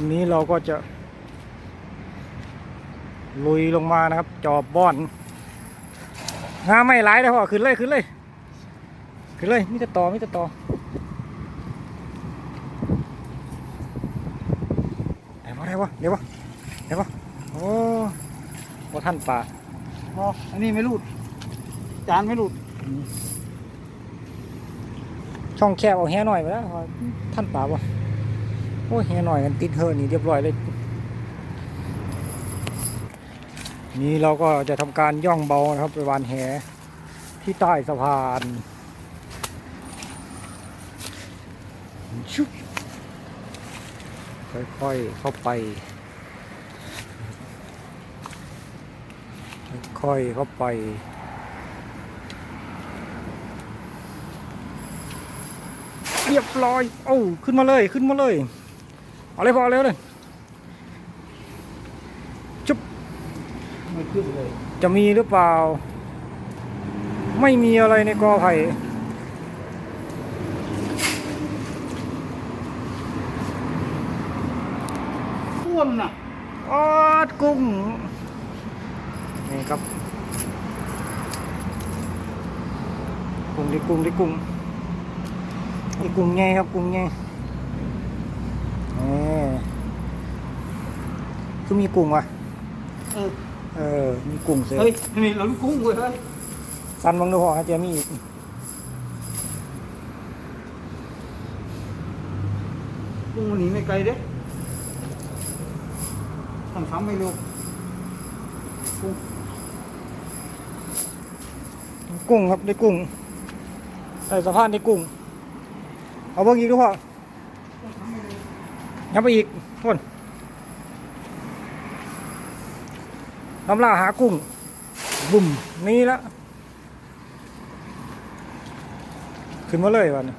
วันนี้เราก็จะ ลุยลงมานะครับ จอบบ้อนงาไม่ร้ายเลยพ่อขึ้นเลยขึ้นเลย ขึ้นเลยมิจะต่อมิจะต่อไหนวะไหนวะเดี๋ยววะเดี๋ยววะโอ้โหท่านป่าอ๋ออันนี้ไม่รูด จานไม่รูด ช่องแคบเอาแห่หน่อยไปแล้วพอท่านป่าวะ โอ้ยแห่หน่อยกันติดเฮอนี่เรียบร้อยเลย นี่เราก็จะทำการย่องเบานะครับไปวานแหที่ใต้สะพานชุบค่อยๆเข้าไป ค่อยๆเข้าไปเรียบร้อย โอ้ ขึ้นมาเลย ขึ้นมาเลย เอาเลยพอเอาเร็วเลยจุ๊บไม่ขึ้นเลยจะมีหรือเปล่า ไม่มีอะไรในกอไผ่ท่วมน่ะออดกุ้ง นี่ครับ กุ้งดิกุ้งดิกุ้งนี่กุ้งไงครับกุ้งไงนี่ คือมีกุ้งวะเออเออ มีกุ้งเสือเฮ้ยนี่หลุนกุ้งเว้ยเฮ้ยสันบังดูพอฮะเจมีอีกกุ้งมันหนีไม่ไกลเด้ต้องทำไม่รู้กุ้งกุ้งครับได้กุ้งใส่สะพานได้กุ้ง เอาเบิ่งอีกดูพอยับไปอีกคน น้ำลาหากุ้ง บุ่มนี่ละ ขึ้นมาเลยวัน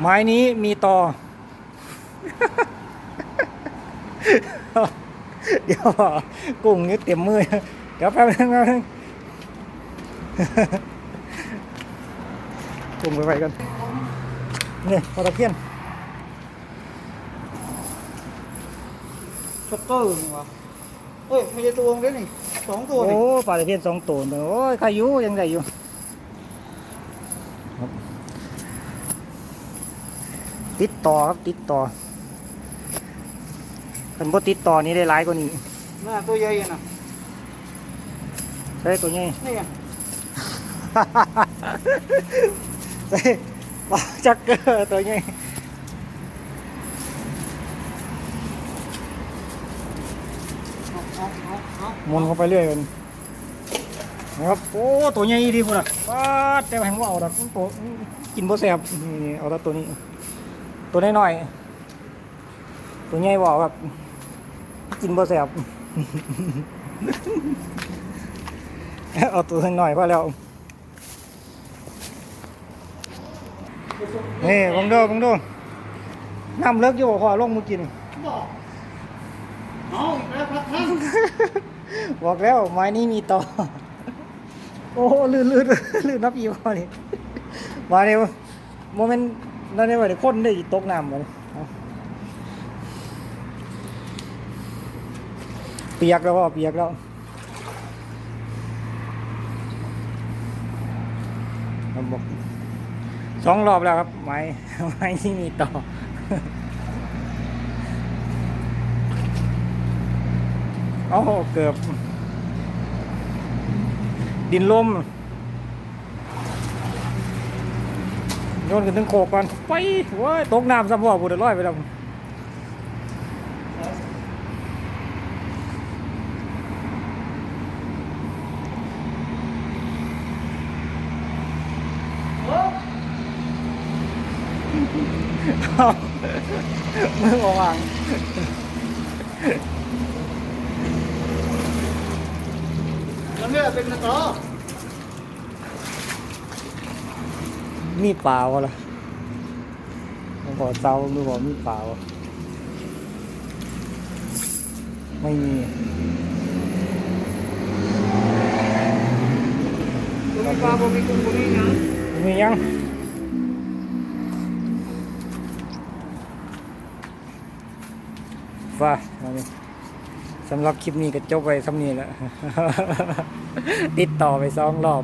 ไม้นี้มีตอเดี๋ยวกุ้งนี่เต็มมือ เดี๋ยวแป๊บนึงแป๊บนึงกุ้งไปไปกันนี่ปลาตะเพียนช็อตเตอร์นี่วะ เฮ้ยไม่ใช่ตัวงเด้นี่สองตัวโอ้นี่ปลาตะเพียนสองตัวโอ้ยใครอยู่ยังไงอยู่ครับติดต่อครับติดต่อเป็นบ่ติดต่อนี้ได้หลายกว่านี้น่าตัวใหญ่อะน่ะใช่ตัวนี้นี่ไงใส่ปลาจักเกอร์ตัวนี้เอาเอาเอาเอา หมุนเข้าไปเรื่อยกันนะครับโอ้ตัวใหญ่ดีพุ่นอะป้าดแต่แหงว่าเอาดอกตัวกินบ่แซ่บนี่นี่เอาแต่ตัวนี้ ตัวน้อยๆตัวใหญ่บ่อาครับกินบ่แซ่บเอาตัวน้อยๆพอแล้วนี่บังดูบังดูน้ำเลิกอยู่บ่พอลงมือกินบอกเอาอีกแล้วครับท่าน บอกแล้วไม้นี้มีต่อ โอ้ลื่นลื่นลื่นนับอีกพอนี่มาเนี่ยโมเมนต์นั่นเนี่ยว่าเดี๋ยวคนได้ตกน้ำมาเลยเอาเปียกแล้วพ่อเปียกแล้วบอกสองรอบแล้วครับไม้ไม้ที่มีต่อ อ้โหเกือบ ดินลมโยนขึ้นถึงโคกก่อนไปโว้ยตกน้ำซ้ำพ่อบุตรลอยไปแล้วเอามือออกอ่าง แล้วเนี่ยเป็นกระต่อมีเปล่าวะล่ะผมขอเซาดูบอกมีเปล่าวะไม่มี ตัวมีปลาบ่มีกุ้งบ่มีหยังมียังเฟ้าอันนี้ สำหรับคลิปนี้ก็จบไปสำนี้แล้ว ติดต่อไปสองรอบ